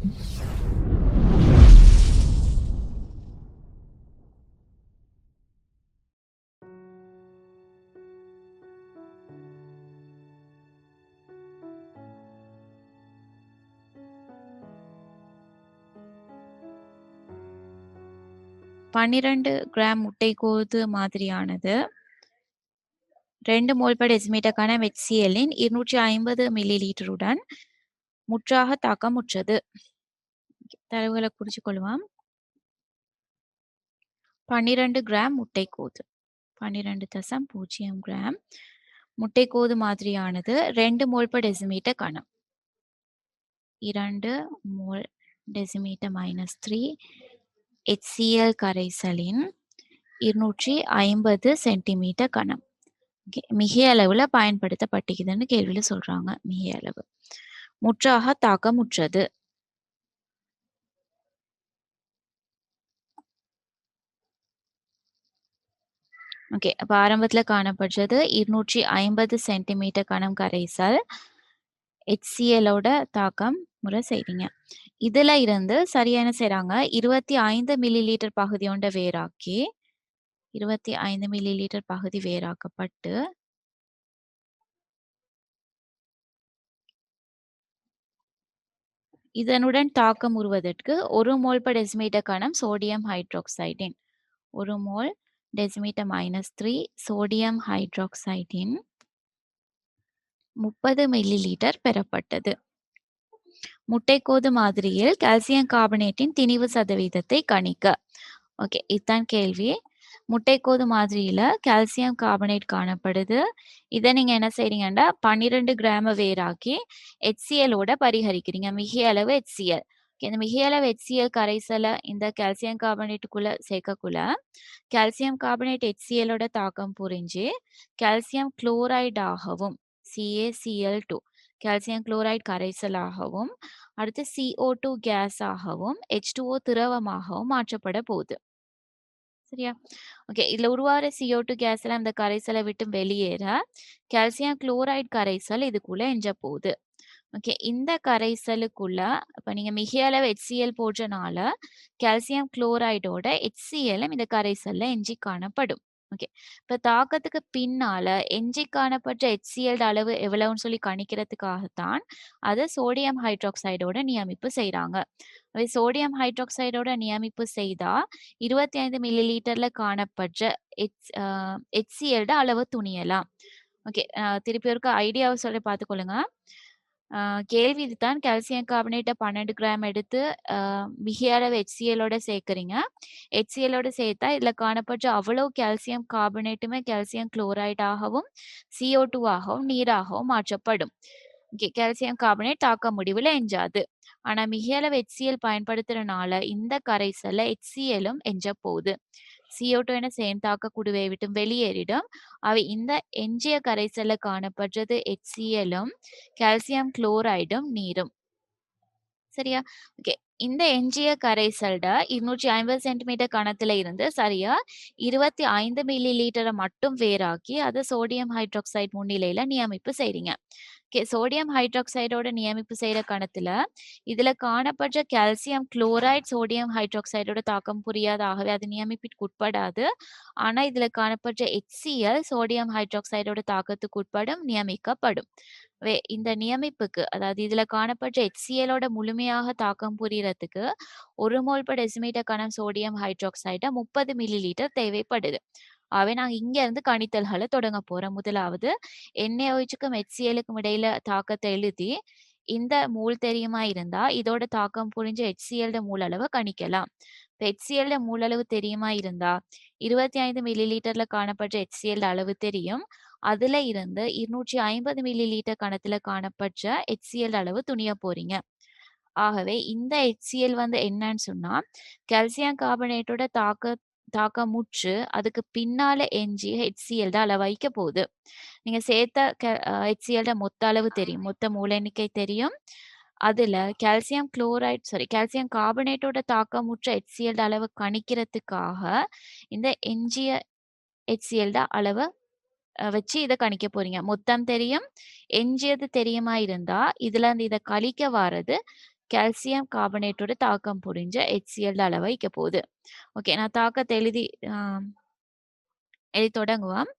பன்னிரண்டு கிராம் முட்டைக்கோது மாதிரியானது. 2 mole per டெசிமீட்டருக்கான இருநூற்றி ஐம்பது 250 மில்லி லிட்டருடன் முற்றாக தாக்கமுற்றது. தரவுகளை குறிச்சு கொள்வோம். 12 கிராம் முட்டைக்கோது. 12.0 கிராம். முட்டைக்கோது மாதிரியானது ரெண்டு மோல் டெசிமீட்டர் கணம். இரண்டு மோல் டெசிமீட்டர் மைனஸ் 3 HCl கரைசலின் 250 சென்டிமீட்டர் கணம். மிக மிகை அளவுல பயன்படுத்தப்பட்டிருக்குதுன்னு கேள்வியில சொல்றாங்க. மிக அளவு. முற்றாக தாக்கமுற்றது. ஓகே அப்ப ஆரம்பத்துல காணப்பட்டது இருநூற்றி ஐம்பது சென்டிமீட்டர் கனம் கரைசல். ஹெச்சிஎலோட தாக்கம் முறை செய்றீங்க. இதுல இருந்து சரியான செய்றாங்க. இருபத்தி ஐந்து மில்லி லிட்டர் பகுதியோண்ட வேராக்கி வேறாக்கி இருபத்தி ஐந்து மில்லி லிட்டர் பகுதி வேறாக்கப்பட்டு இதனுடன் தாக்கம் உருவதற்கு ஒரு மோல் பர் டெசிமீட்டர் கணம் சோடியம் ஹைட்ராக்சைடின் ஒரு mole decimetre minus three sodium ஹைட்ராக்சைடின் முப்பது மில்லி லிட்டர் பெறப்பட்டது. முட்டைக்கோது மாதிரியில் கால்சியம் கார்பனேட்டின் திணிவு சதவீதத்தை கணிக்க. ஓகே இதுதான் கேள்வி. முட்டைக்கோது மாதிரியில கால்சியம் கார்பனேட் காணப்படுது. இதை நீங்க என்ன செய்றீங்கன்னா பன்னிரெண்டு கிராம வேராக்கி ஹெச்சிஎலோட பரிகரிக்கிறீங்க. மிக அளவு ஹெச்சிஎல் இந்த மிக அளவு ஹெச்சிஎல் கரைசலை இந்த கால்சியம் கார்பனேட்டுக்குள்ள சேர்க்கக்குள்ள கால்சியம் கார்பனேட் ஹெச்சிஎலோட தாக்கம் புரிஞ்சு கால்சியம் குளோரைடு ஆகவும் CaCl2 டூ கால்சியம் குளோரைடு கரைசலாகவும் அடுத்து சிஓ டூ கேஸ் ஆகவும் H2O திரவமாகவும் மாற்றப்பட போகுது. சரியா? ஓகே இதுல உருவாகிற சிஓ டூ கேஸ் எல்லாம் இந்த கரைசலை விட்டு வெளியேற கால்சியம் குளோரைடு கரைசல் இதுக்குள்ள எஞ்ச போகுது. ஓகே இந்த கரைசலுக்குள்ள இப்ப நீங்க மிக அளவு HCl போடுறனால கால்சியம் குளோரைடோட HCl இந்த கரைசல்ல எஞ்சி காணப்படும். ஓகே. இப்போ தாக்கத்துக்கு பின்னால எஞ்சி காணப்பட்ட ஹெச்சிஎல் அளவு எவ்வளவுன்னு சொல்லி கணிக்கிறதுக்காகத்தான் அதை சோடியம் ஹைட்ராக்சைடோட நியமிப்பு செய்கிறாங்க அதே சோடியம் ஹைட்ராக்சைடோட நியமிப்பு செய்தா இருபத்தி ஐந்து மில்லி லிட்டர்ல காணப்படுற ஹெச் ஹெச்சிஎல்ட அளவு துணியலாம். ஓகே திருப்பி ஒருக்க ஐடியாவை சொல்லி பார்த்துக்கொள்ளுங்க. கேள்வி இதுதான். கால்சியம் கார்பனேட்டை பன்னெண்டு கிராம் எடுத்து ஆஹ் அளவு ஹெச்சிஎலோட சேர்க்குறீங்க. ஹெச்சிஎலோட சேர்த்தா இதில் காணப்பட்ட அவ்வளோ கால்சியம் கார்பனேட்டுமே கால்சியம் குளோரைடாகவும் சிஓ டூ ஆகவும் நீராகவும் மாற்றப்படும். ஓகே கால்சியம் கார்பனேட் தாக்க முடிவில் எஞ்சாது. ஆனால் மிகை அளவு ஹெச்சிஎல் பயன்படுத்துறனால இந்த கரைசல்ல ஹெச்சிஎலும் எஞ்ச போகுது. CO2 டூ என சேர்ந்தாக்க குடுவை விட்டு வெளியேறிடும். அவை இந்த எஞ்சிய கரைசல்ல காணப்படுறது HCl-ம் கால்சியம் குளோரைடும் நீரும். சரியா? ஓகே. இந்த எஞ்சிய கரைசல்ட இருநூற்றி ஐம்பது சென்டிமீட்டர் கணத்துல இருந்து சரியா இருபத்தி ஐந்து மில்லி லிட்டரை மட்டும் வேறாக்கி அதை சோடியம் ஹைட்ராக்சைடு முன்னிலையில நியமிப்பு செய்றீங்க. ஓகே சோடியம் ஹைட்ராக்சைடோட நியமிப்பு செய்யற கணத்துல இதுல காணப்படுற கால்சியம் குளோரைட் சோடியம் ஹைட்ராக்சைடோட தாக்கம் புரியாது. ஆகவே அது நியமிப்பிற்கு உட்படாது. ஆனா இதுல காணப்படுற HCl சோடியம் ஹைட்ராக்சைடோட தாக்கத்துக்கு உட்படும் நியமிக்கப்படும். வே இந்த நியமிப்புக்கு அதாவது இதுல காணப்படுற HCl-ஓட முழுமையாக தாக்கம் புரியறதுக்கு ஒரு மோல் per டெசிமீட்டர் சோடியம் ஹைட்ராக்சைட முப்பது மில்லி லிட்டர் தேவைப்படுது. ஆகவே நாங்க இங்க இருந்து கணித்தல்களை தொடங்க போறோம். முதலாவது NaOH-க்கும் இடையில தாக்கத்தை எழுதி இந்த மூல் தெரியுமா இருந்தா இதோட தாக்கம் புரிஞ்சு HCl மூல் மூல கணிக்கலாம். இப்போ HCl ட அளவு தெரியுமா இருந்தா இருபத்தி ஐந்து மில்லி லிட்டர்ல காணப்பட்ட ஹெச்சிஎல் அளவு தெரியும். அதுல இருந்து இருநூற்றி ஐம்பது மில்லி லிட்டர் கணத்துல காணப்பட்ட ஹெச்சிஎல் அளவு துணிய போறீங்க. ஆகவே இந்த ஹெச்சிஎல் வந்து என்னன்னு சொன்னா கால்சியம் கார்பனேட்டோட தாக்க தாக்கமுற்று அதுக்கு பின்னால எஞ்சி ஹெச்சிஎல் தான் அளவைக்க போகுது. நீங்க சேர்த்த ஹெச்சிஎல்ட மொத்த அளவு தெரியும். மொத்த மூல எண்ணிக்கை தெரியும். அதுல கால்சியம் குளோரைட் சாரி கால்சியம் கார்பனேட்டோட தாக்கமுற்ற HCl ட அளவு கணிக்கிறதுக்காக இந்த எஞ்சிய HCl ட அளவை வச்சு இதை கணிக்க போறீங்க. மொத்தம் தெரியும். எஞ்சியது தெரியுமா இருந்தா இதுல இருந்து இதை கழிக்க வாரது கால்சியம் கார்பனேட்டோட தாக்கம் புரிஞ்ச HCl அளவை வைக்க போகுது. ஓகே நான் தாக்கத்தை எழுதி எழுதி தொடங்குவோம்.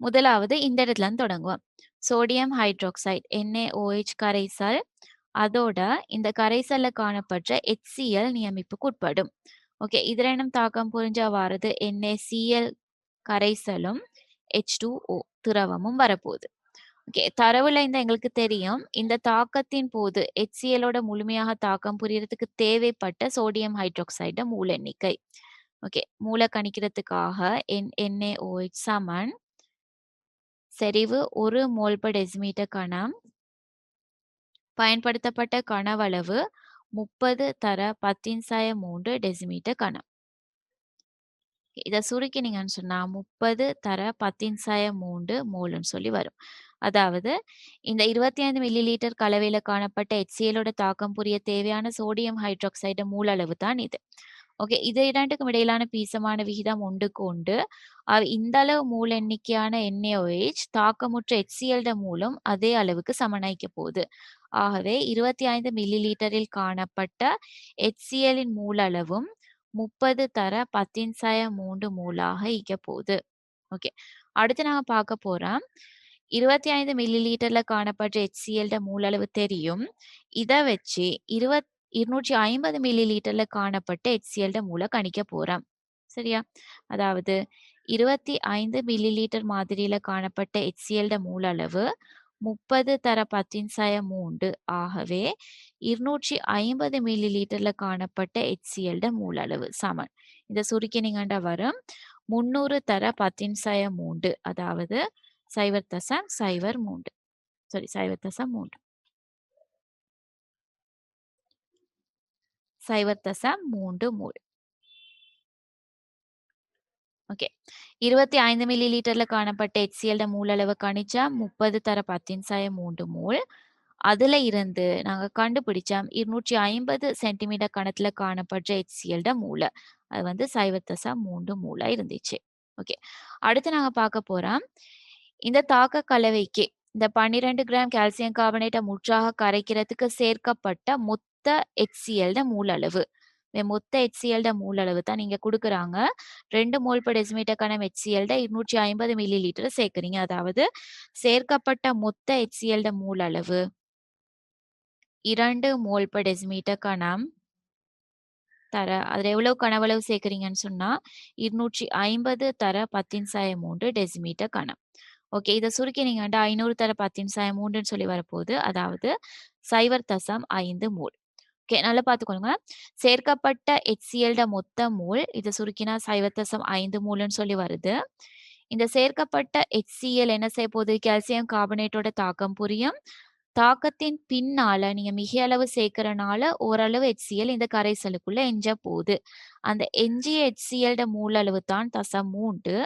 முதலாவது இந்த இடத்துல இருந்து தொடங்குவோம். சோடியம் ஹைட்ராக்சைடு NaOH கரைசல் அதோட இந்த கரைசல்ல காணப்படுற HCl நியமிப்புக்கு உட்படும். ஓகே இது ரெண்டும் தாக்கம் புரிஞ்சா வாரது NaCl கரைசலும் H2O திரவமும் வரப்போகுது. ஓகே தரவுல இந்த எங்களுக்கு தெரியும் இந்த தாக்கத்தின் போது HCl முழுமையாக தாக்கம் புரியறதுக்கு தேவைப்பட்ட சோடியம் ஹைட்ரோக்சைட மூல எண்ணிக்கை. ஓகே மூல கணிக்கிறதுக்காக N NaOH சமன் செறிவு ஒரு மோல் பர் டெசிமீட்டர் கணம் பயன்படுத்தப்பட்ட கனவளவு 30 தர 10 டெசிமீட்டர் கணம். இதை சுருக்கினீங்கன்னு சொன்னா 30 தர 10 மோல்னு சொல்லி வரும். அதாவது இந்த 25 மில்லி லிட்டர் கலவையில காணப்பட்ட HCl தாக்கம் புரிய தேவையான சோடியம் ஹைட்ராக்சைடு மூல அளவு தான் இது. ஓகே இது இரண்டுக்கும் இடையிலான பீசமான விகிதம் ஒன்றுக்கு கொண்டு இந்த அளவு மூல எண்ணிக்கையான என்ஏஓஹெச் தாக்கமுற்ற HCl மூலம் அதே அளவுக்கு சமனாய்க்க போகுது. ஆகவே 25 மில்லி லிட்டரில் காணப்பட்ட HCl இன் மூல அளவும் 30 தர 10 மோலாக ஈக்க போகுது. ஓகே அடுத்து நாங்க பார்க்க இருபத்தி ஐந்து மில்லி லிட்டர்ல காணப்படுற ஹெச்சிஎல்ட மூலளவு தெரியும். இதை வச்சு இருபத் இருநூற்றி ஐம்பது மில்லி லிட்டர்ல காணப்பட்ட ஹெச்சிஎல்ட மூல கணிக்க போறோம். சரியா? அதாவது இருபத்தி ஐந்து மில்லி லீட்டர் மாதிரியில காணப்பட்ட ஹெச்எல்கிட்ட மூல அளவு முப்பது தர பத்தின் சாய மூன்று ஆகவே இருநூற்றி ஐம்பது மில்லி லிட்டர்ல காணப்பட்ட ஹெச்சிஎல்ட மூலளவு சமன். இதை சுருக்கினீங்கண்டா வரும். முந்நூறு தர பத்தின் சாய மூன்று அதாவது சைவர் தசம் சைவர் மூன்று. சாரி சைவர் தசம் மூன்று. சைவர் தசம் மூன்று மூணு ஓகே. இருபத்தி ஐந்து மில்லி லிட்டர்ல காணப்பட்ட எச்சிஎல்ட அளவு கணிச்சா முப்பது தர பத்தின் சாய மூன்று மூல் அதுல இருந்து நாங்க கண்டுபிடிச்சோம் இருநூற்றி ஐம்பது சென்டிமீட்டர் கணத்துல காணப்படுற எச்சிஎல்ட மூல அது வந்து சைவத்தசா மூன்று மூலா இருந்துச்சு. ஓகே. அடுத்து நாங்க பார்க்க போறோம் இந்த தாக்க கலவைக்கு இந்த 12 கிராம் கால்சியம் கார்பனேட்டை முற்றாக கரைக்கிறதுக்கு சேர்க்கப்பட்ட மொத்த HCl மூலளவு. மொத்த HCl மூலளவு தான் நீங்க கொடுக்குறாங்க. ரெண்டு மோல் பர் டெசிமீட்டர் கனம் HCl ட 250 மில்லி லிட்டர் சேர்க்குறீங்க. அதாவது சேர்க்கப்பட்ட மொத்த HCl ட மூல அளவு 2 மோல் பர் டெசிமீட்டர் தர அதுல எவ்வளவு கனவளவு சேர்க்கிறீங்கன்னு சொன்னா 250 தர 10 டெசிமீட்டர் கணம். ஓகே இதை சுருக்கி நீங்க வந்து ஐநூறு தர 10 சொல்லி வரப்போகுது. அதாவது சைவர் தசம் ஐந்து மூல் ஓகே நல்லா பார்த்துக்கோங்க. சேர்க்கப்பட்ட HCl மொத்த மூல் இதை சுருக்கினா 0.5 மோல்னு சொல்லி வருது. இந்த சேர்க்கப்பட்ட HCl என்ன செய்ய போகுது கால்சியம் கார்பனேட்டோட தாக்கம் புரியும். தாக்கத்தின் பின்னால நீங்க மிக அளவு சேர்க்கறனால ஓரளவு HCl இந்த கரைசலுக்குள்ள எஞ்ச போகுது. அந்த எஞ்சிய HCl ட மூல அளவு தான் தசம் மூன்று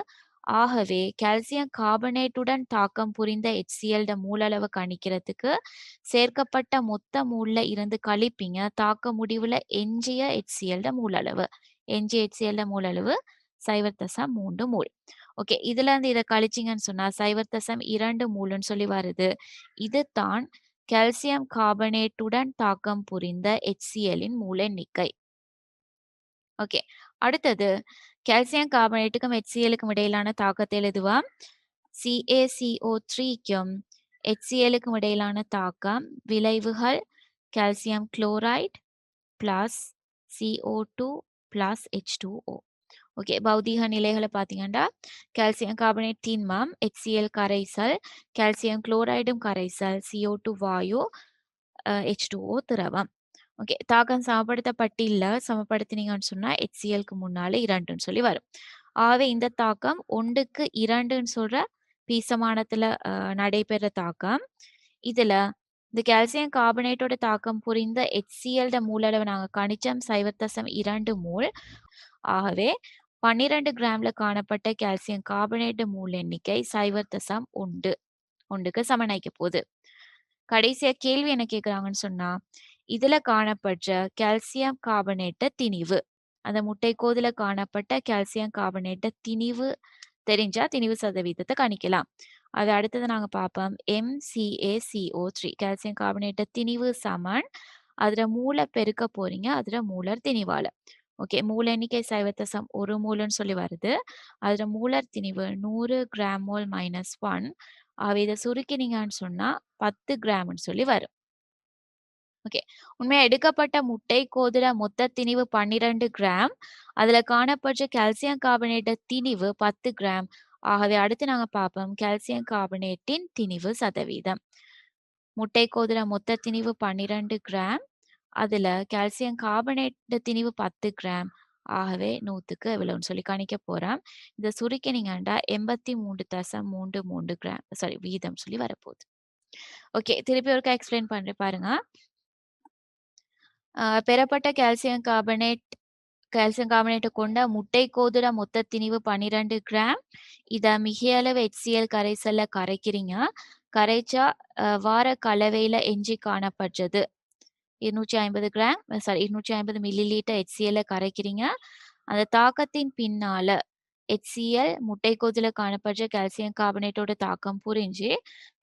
ஆகவே கால்சியம் கார்பனேட்டுடன் தாக்கம் புரிந்த HCl மூலளவு கணிக்கிறதுக்கு சேர்க்கப்பட்ட மொத்த மோல்ல இருந்து கழிப்பீங்க தாக்க முடிவுல எஞ்சிய HCl மூலளவு எஞ்சிய HCl மூலளவு சைவர்தசம் மூன்று 0.3 ஓகே இதுல இருந்து இத கழிச்சீங்கன்னு சொன்னா சைவர்தசம் இரண்டு மூலுன்னு சொல்லி வருது. இது தான் கால்சியம் கார்பனேட்டுடன் தாக்கம் புரிந்த HCl மூல எண்ணிக்கை. ஓகே அடுத்தது கால்சியம் கார்பனேட்டுக்கும் ஹெச்சிஎலுக்கும் இடையிலான தாக்கத்தை எழுதுவோம். CaCO3க்கும் HCl-க்கும் இடையிலான தாக்கம் விளைவுகள் calcium chloride plus CO2 plus H2O. Okay பௌதீக நிலைகளை பார்த்தீங்கன்னா கால்சியம் கார்பனேட் தீன்மம் ஹெச்சிஎல் கரைசல் கால்சியம் குளோரைடும் கரைசல் சிஓ டூ வாயு ஹெச் டூ ஓ திரவம் ஓகே. தாக்கம் சமப்படுத்தப்பட்டில்ல சமப்படுத்தினீங்கன்னு சொன்னா ஹெச்சிஎல்க்கு முன்னால இரண்டுன்னு சொல்லி வரும். ஆகவே இந்த தாக்கம் ஒன்றுக்கு இரண்டுன்னு சொல்ற பீசமானத்துல நடைபெற தாக்கம் இதுல இந்த கால்சியம் கார்பனேட்டோட தாக்கம் புரிந்த ஹெச்சிஎல்ட ட மூல நாங்க கணிச்சம் சைவர் தசம் இரண்டு மூல். ஆகவே 12 கிராம்ல காணப்பட்ட கால்சியம் கார்பனேட்டு மூல எண்ணிக்கை சைவர் தசம் ஒன்று ஒன்றுக்கு சமனாய்க்க போகுது. கடைசியா கேள்வி என்ன கேக்குறாங்கன்னு சொன்னா இதுல காணப்பட்ட கால்சியம் கார்பனேட்ட திணிவு அந்த முட்டைக்கோதுல காணப்பட்ட கால்சியம் கார்பனேட்ட திணிவு தெரிஞ்சா திணிவு சதவீதத்தை கணிக்கலாம் அது அடுத்தது நாங்க பார்ப்போம் எம்சிஏசிஓ த்ரீ கால்சியம் கார்பனேட்ட திணிவு சமன் அதுல மூளை பெருக்க போறீங்க. அதுல மூலர் திணிவால. ஓகே. மூல எண்ணிக்கை சைவத்தசம் ஒரு மூலன்னு சொல்லி வருது. அதுல மூலர் திணிவு நூறு கிராம் மோல் மைனஸ் ஒன் அவை இதை சுருக்கினீங்கன்னு சொன்னா பத்து கிராம்னு சொல்லி வரும். ஓகே. உண்மையா எடுக்கப்பட்ட முட்டை கோதுல மொத்த திணிவு 12 கிராம். அதுல காணப்பட்ட கால்சியம் கார்பனேட் திணிவு 10 கிராம். ஆகவே அடுத்து நாங்க பார்ப்போம் கால்சியம் கார்பனேட்டின் திணிவு சதவீதம். முட்டை கோதுல மொத்த திணிவு 12 கிராம். அதுல கால்சியம் கார்பனேட் திணிவு 10 கிராம். ஆகவே 100க்கு எவ்வளவுன்னு சொல்லி கணிக்க போறோம். தசம் சுருக்கினீங்கன்னா 83.33 கிராம் சாரி வீதம் சொல்லி வரப்போகுது. ஓகே. திருப்பி ஒருக்கா எக்ஸ்பிளைன் பண்றேன் பாருங்க. பெறப்பட்ட கால்சியம் கார்பனேட் கால்சியம் கார்பனேட்டை கொண்ட முட்டை கோதுல மொத்த திணிவு 12 கிராம். இதை மிகையளவு ஹெச்சிஎல் கரைசல்ல கரைக்கிறீங்க. கரைச்சா வார கலவையில எஞ்சி காணப்படுறது 250 gram sorry 250 millilitre HCl கரைக்கிறீங்க. அந்த தாக்கத்தின் பின்னால ஹெச்சிஎல் முட்டை கோதுல காணப்படுற கால்சியம் கார்பனேட்டோட தாக்கம் புரிஞ்சு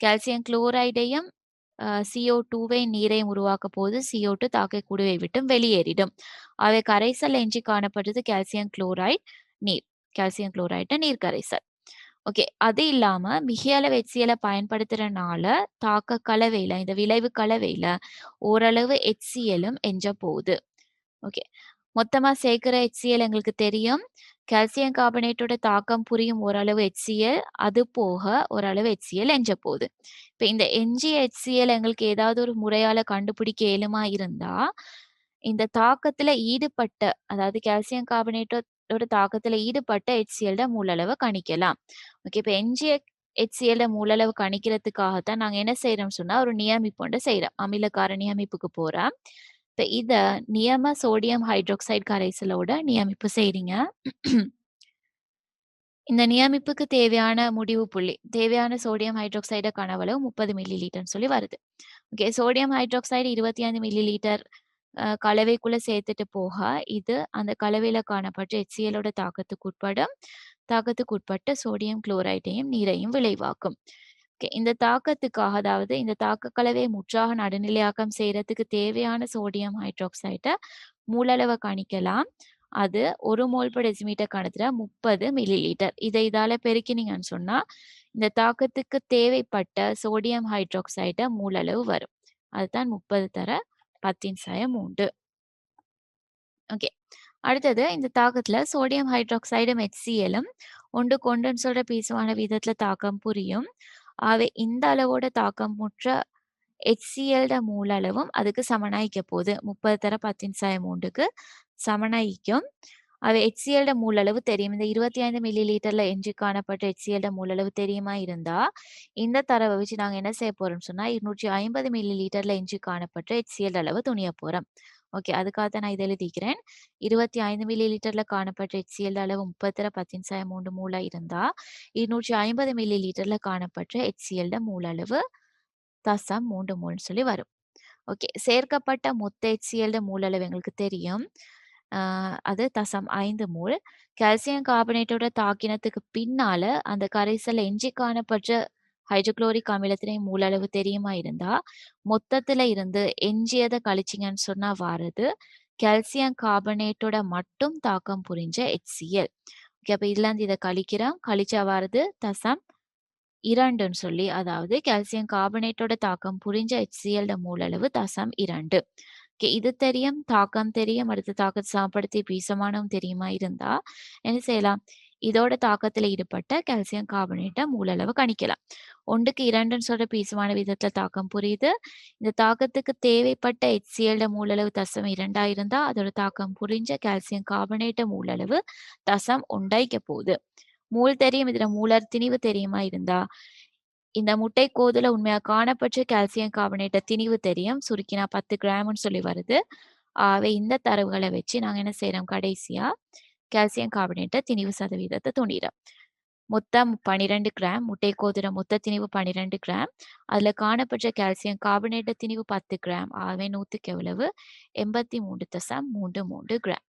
கால்சியம் குளோரைடையும் சிஓ டூவை நீரை உருவாக்க போது CO2 தாக்கைக்குடுவை விட்டும் வெளியேறிடும். அவை கரைசல் எஞ்சி காணப்படுறது கால்சியம் குளோரைட், நீர். கால்சியம் குளோரைட் நீர் கரைசல். ஓகே. அது இல்லாம மிகையளவு HCl பயன்படுத்துறதுனால தாக்க கலவையில இந்த விளைவு கலவையில ஓரளவு எச்சியலும் எஞ்ச போகுது. ஓகே. மொத்தமா சேர்க்கிற ஹெச்சிஎல் எங்களுக்கு தெரியும். கால்சியம் கார்பனேட்டோட தாக்கம் புரியும் ஓரளவு ஹெச்சிஎல் அது போக ஓரளவு ஹெச்சிஎல் எஞ்ச போகுது. இப்ப இந்த எஞ்சி ஹெச்சிஎல் எங்களுக்கு ஏதாவது ஒரு முறையால கண்டுபிடிக்க இயலுமா இருந்தா, இந்த தாக்கத்துல ஈடுபட்ட அதாவது கால்சியம் கார்பனேட்டோட தாக்கத்துல ஈடுபட்ட ஹெச்சிஎல்ட மூலளவை கணிக்கலாம். ஓகே. இப்ப எஞ்சிய HClட மூலளவு கணிக்கிறதுக்காகத்தான் நாங்கள் நாங்க என்ன செய்கிறோம் சொன்னா, ஒரு நியமிப்பு ஒண்ட செய்றோம். அமிலக்கார நியமிப்புக்கு போகிறோம் இப்ப இத நியம சோடியம் ஹைட்ராக்சைடு கரைசலோட நியமிப்பு செய்றீங்க. இந்த நியமிப்புக்கு தேவையான முடிவு புள்ளி. தேவையான சோடியம் ஹைட்ரோக்சைடு கனவளவு 30 மில்லி லிட்டர்ன்னு சொல்லி வருது. Okay. Sodium hydroxide 25 millilitre கலவைக்குள்ள சேர்த்துட்டு போக, இது அந்த கலவையில காணப்பட்ட HClஓட தாக்கத்துக்கு உட்படும். தாக்கத்துக்கு உட்பட்ட சோடியம் குளோரைடையும், நீரையும் விளைவாக்கும். இந்த தாக்கத்துக்காக அதாவது இந்த தாக்க கலவை முற்றாக நடுநிலையாக்கம் செய்யறதுக்கு தேவையான சோடியம் ஹைட்ராக்சைட்டை மூலளவ கணிக்கலாம். அது ஒரு மோல் பெர் டெசிமீட்டர் கணத்துல 30 மில்லி லிட்டர். இதை இதால பெருக்கினீங்கன்னு சொன்னா, இந்த தாக்கத்துக்கு தேவைப்பட்ட சோடியம் ஹைட்ராக்சைட மூலளவு வரும். அதுதான் 30 தர 10-3. ஓகே. அடுத்தது இந்த தாக்கத்துல சோடியம் ஹைட்ராக்சைடும், ஒன்று கொண்டுன்னு சொல்ற பீசுவான விதத்துல தாக்கம் புரியும். ஆகவே இந்த அளவோட தாக்கம் முற்ற மூல மூலளவும் அதுக்கு சமனாயிக்க போகுது. 30 தர 10-3க்கு சமனாயிக்கும். அவை HClட மூலளவு தெரியும். இந்த 25 மில்லி லிட்டர்ல எஞ்சி காணப்பட்ட HClட மூலளவு தெரியுமா இருந்தா, இந்த தரவை வச்சு நாங்க என்ன செய்ய போறோம்னு சொன்னா, 250 மில்லி லிட்டர்ல எஞ்சி காணப்பட்ட HCl அளவு துணிய போறோம். ஓகே. அதுக்காக தான் நான் இதை எழுதிக்கிறேன். 25 மில்லி லிட்டர்ல காணப்பட்ட HCl அளவு 30 தர 10-3 மூலா இருந்தா, 250 மில்லி லிட்டர்ல காணப்பட்ட HClட மூலளவு தசம் 3 மோல்ன்னு சொல்லி வரும். ஓகே. சேர்க்கப்பட்ட மொத்த மூல அளவு எங்களுக்கு தெரியும். அது தசம் ஐந்து மூல் கால்சியம் கார்பனேட்டோட தாக்கினத்துக்கு பின்னால அந்த கரைசல் எஞ்சி காணப்பட்ட ஹைட்ரோக்ளோரிக் அமிலத்தினை மூலளவு தெரியுமா இருந்தா, மொத்தத்துல இருந்து எஞ்சியதை கழிச்சீங்கன்னு சொன்னா வாரது கால்சியம் கார்பனேட்டோட மட்டும் தாக்கம் புரிஞ்ச HCl. ஓகே. அப்ப இதுலருந்து இதை கழிக்கிறோம். கழிச்சா வாரது தசம் இரண்டுன்னு சொல்லி அதாவது கால்சியம் கார்பனேட்டோட தாக்கம் புரிஞ்ச HClட மூலளவு தசம் இரண்டு ஓகே. இது தெரியும். தாக்கம் தெரியும். அடுத்த தாக்கத்தை சமப்படுத்தி பீசமானவும் தெரியுமா இருந்தா, என்ன செய்யலாம்? இதோட தாக்கத்துல ஈடுபட்ட கால்சியம் கார்பனேட்டை மூலளவு கணிக்கலாம். 1க்கு 2ன்னு சொல்ற பீசமான விதத்துல தாக்கம் புரியுது. இந்த தாக்கத்துக்கு தேவைப்பட்ட HClட மூலளவு தசம் இரண்டா இருந்தா, அதோட தாக்கம் புரிஞ்ச கால்சியம் கார்பனேட்ட மூலளவு தசம் உண்டாய்க்க போகுது. மூல் தெரியும். இதுல மூலர் திணிவு தெரியுமா இருந்தா, இந்த முட்டை கோதுல உண்மையா காணப்பட்ட கால்சியம் கார்பனேட்ட திணிவு தெரியும். சுருக்கினா பத்து கிராம்னு சொல்லி வருது. ஆகவே இந்த தரவுகளை வச்சு நாங்க என்ன செய்யறோம் கடைசியா கால்சியம் கார்பனேட்டை திணிவு சதவீதத்தை துணிறோம். மொத்தம் 12 கிராம் முட்டை கோதுர மொத்த திணிவு 12 கிராம். அதில் காணப்பட்ட கால்சியம் கார்பனேட்ட திணிவு 10 கிராம். ஆகவே 100க்கு எவ்வளவு? 83.33 கிராம்.